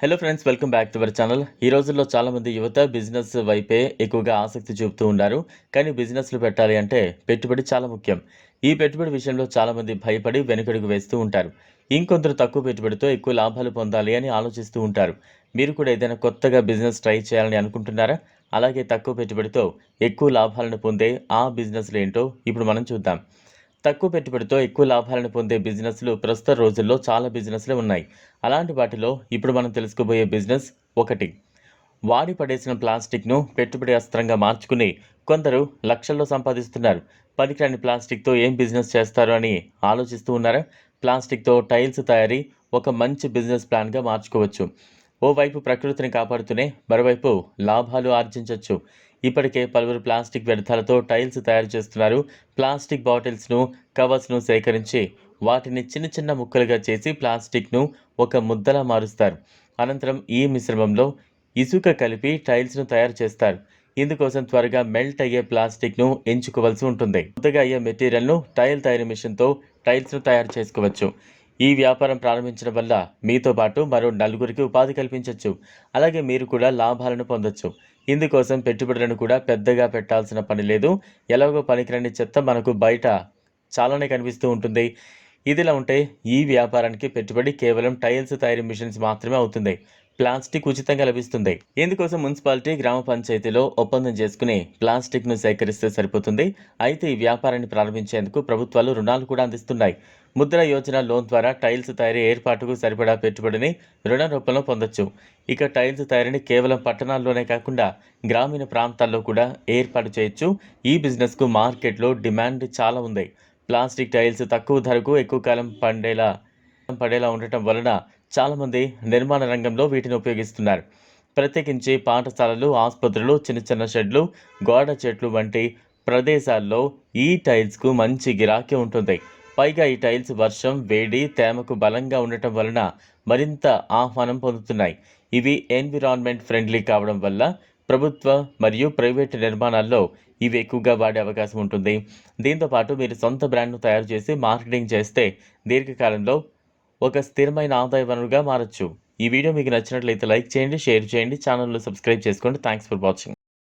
Hello friends welcome back to our channel ఈ రోజుల్లో చాలామంది యువత బిజినెస్ వైపే ఎక్కువగా ఆసక్తి చూపుతూ ఉన్నారు. కానీ బిజినెస్లు పెట్టాలి అంటే పెట్టుబడి చాలా ముఖ్యం. ఈ పెట్టుబడి విషయంలో చాలామంది భయపడి వెనుకడుగు వేస్తూ ఉంటారు. ఇంకొందరు తక్కువ పెట్టుబడితో ఎక్కువ లాభాలు పొందాలి అని ఆలోచిస్తూ ఉంటారు. మీరు కూడా ఏదైనా కొత్తగా బిజినెస్ ట్రై చేయాలని అనుకుంటున్నారా? అలాగే తక్కువ పెట్టుబడితో ఎక్కువ లాభాలను పొందే ఆ బిజినెస్లు ఏంటో ఇప్పుడు మనం చూద్దాం. తక్కువ పెట్టుబడితో ఎక్కువ లాభాలను పొందే బిజినెస్లు ప్రస్తుత రోజుల్లో చాలా బిజినెస్లు ఉన్నాయి. అలాంటి వాటిలో ఇప్పుడు మనం తెలుసుకోబోయే బిజినెస్ ఒకటి. వాడి పడేసిన ప్లాస్టిక్ను పెట్టుబడి అస్త్రంగా మార్చుకుని కొందరు లక్షల్లో సంపాదిస్తున్నారు. పనికిరాని ప్లాస్టిక్తో ఏం బిజినెస్ చేస్తారు అని ఆలోచిస్తూ ఉన్నారా? ప్లాస్టిక్తో టైల్స్ తయారీ ఒక మంచి బిజినెస్ ప్లాన్గా మార్చుకోవచ్చు. ఓవైపు ప్రకృతిని కాపాడుతూనే మరోవైపు లాభాలు ఆర్జించవచ్చు ఇప్పటికే పలువురు ప్లాస్టిక్ వ్యర్థాలతో టైల్స్ తయారు చేస్తున్నారు. ప్లాస్టిక్ బాటిల్స్ను కవర్స్ను సేకరించి వాటిని చిన్న చిన్న ముక్కలుగా చేసి ప్లాస్టిక్ను ఒక ముద్దలా మారుస్తారు. అనంతరం ఈ మిశ్రమంలో ఇసుక కలిపి టైల్స్ను తయారు చేస్తారు. ఇందుకోసం త్వరగా మెల్ట్ అయ్యే ప్లాస్టిక్ను ఎంచుకోవాల్సి ఉంటుంది. ముద్దగా అయ్యే మెటీరియల్ను టైల్ తయారీ మిషన్తో టైల్స్ను తయారు చేసుకోవచ్చు. ఈ వ్యాపారం ప్రారంభించడం వల్ల మీతో పాటు మరో నలుగురికి ఉపాధి కల్పించవచ్చు అలాగే మీరు కూడా లాభాలను పొందొచ్చు. ఇందుకోసం పెట్టుబడులను కూడా పెద్దగా పెట్టాల్సిన పని లేదు. ఎలాగో పనికిరాని చెత్త మనకు బయట చాలానే కనిపిస్తూ ఉంటుంది. ఇదిలా ఉంటే ఈ వ్యాపారానికి పెట్టుబడి కేవలం టైల్స్ తయారీ మిషన్స్ మాత్రమే అవుతుంది. ప్లాస్టిక్ ఉచితంగా లభిస్తుంది. ఇందుకోసం మున్సిపాలిటీ గ్రామ పంచాయతీలో ఒప్పందం చేసుకుని ప్లాస్టిక్ను సేకరిస్తే సరిపోతుంది. అయితే ఈ వ్యాపారాన్ని ప్రారంభించేందుకు ప్రభుత్వాలు రుణాలు కూడా అందిస్తున్నాయి. ముద్ర యోజన లోన్ ద్వారా టైల్స్ తయారీ ఏర్పాటుకు సరిపడా పెట్టుబడిని రుణ రూపంలో పొందొచ్చు. ఇక టైల్స్ తయారీని కేవలం పట్టణాల్లోనే కాకుండా గ్రామీణ ప్రాంతాల్లో కూడా ఏర్పాటు చేయొచ్చు. ఈ బిజినెస్కు మార్కెట్లో డిమాండ్ చాలా ఉంది. ప్లాస్టిక్ టైల్స్ తక్కువ ధరకు ఎక్కువ కాలం పండేలా పడేలా ఉండటం వలన చాలామంది నిర్మాణ రంగంలో వీటిని ఉపయోగిస్తున్నారు. ప్రత్యేకించి పాఠశాలలు ఆసుపత్రులు చిన్న చిన్న షెడ్లు గోడ చెట్లు వంటి ప్రదేశాల్లో ఈ టైల్స్కు మంచి గిరాకీ ఉంటుంది. పైగా ఈ టైల్స్ వర్షం వేడి తేమకు బలంగా ఉండటం వలన మరింత ఆహ్వానం పొందుతున్నాయి. ఇవి ఎన్విరాన్మెంట్ ఫ్రెండ్లీ కావడం వల్ల ప్రభుత్వ మరియు ప్రైవేటు నిర్మాణాల్లో ఇవి ఎక్కువగా వాడే అవకాశం ఉంటుంది. దీంతో పాటు మీరు సొంత బ్రాండ్ను తయారు చేసి మార్కెటింగ్ చేస్తే దీర్ఘకాలంలో ఒక స్థిరమైన ఆదాయ వనరుగా మారచ్చు. ఈ వీడియో మీకు నచ్చినట్లయితే లైక్ చేయండి షేర్ చేయండి ఛానల్లో సబ్స్క్రైబ్ చేసుకోండి. Thanks for watching